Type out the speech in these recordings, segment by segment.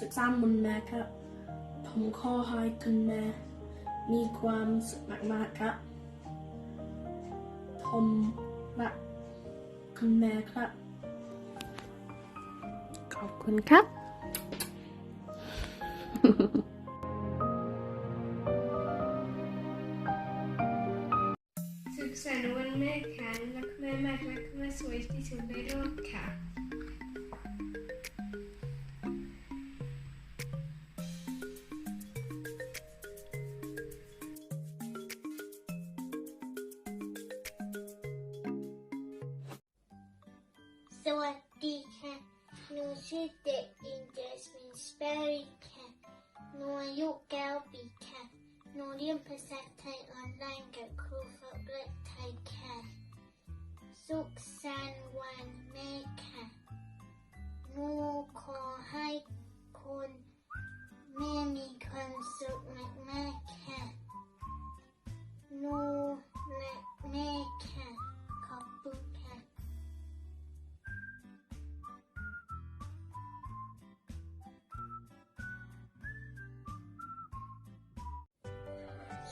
ศึกษาบุญนะครับ ผมขอให้คุณแม่มีความสุขมากๆครับ ผมรักคุณแม่ครับ ขอบคุณครับสุขสันต์วันแม่ค่ะรักแม่มากรักแม่สวยที่สุดในโลกค่ะ สวัสดีค่ะ หนูชื่อเด็กหญิงเจสมินสเปอรี่ค่ะ หนูอายุเก้าปีค่ะ หนูเรียนภาษาไทยออนไลน์กับครูฝึกเลือกไทยค่ะ สุขสันต์วันแม่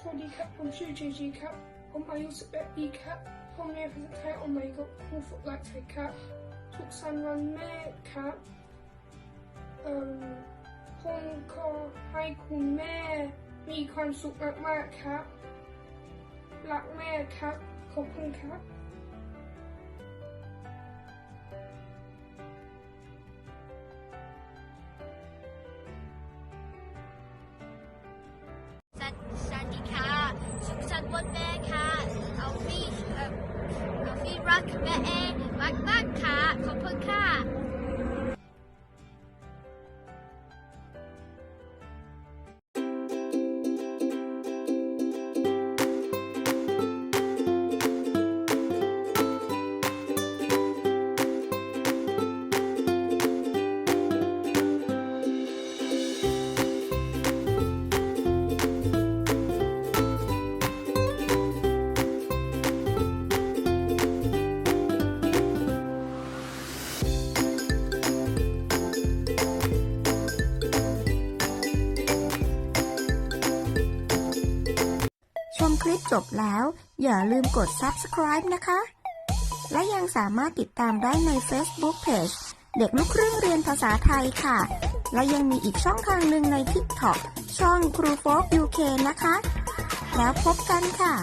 สวัสดีครับ ผมชื่อเจจีครับ ผมอายุ 11 ปีครับ ผมเรียนภาษาไทยออนไลน์กับครูฝึกหลักไทยครับ ทุกสันวันแม่ครับเอ่มผมขอให้คุณแม่มีความสุขมากๆครับ รักแม่ครับ ขอบคุณครับ แม่เองมากมากค่ะขอบคุณค่ะ ลิปจบแล้ว อย่าลืมกด subscribe นะคะ และยังสามารถติดตามได้ใน Facebook Page เด็กลูกครึ่งเรียนภาษาไทยค่ะ และยังมีอีกช่องทางหนึ่งใน TikTok ช่องครูโฟก UK นะคะ แล้วพบกันค่ะ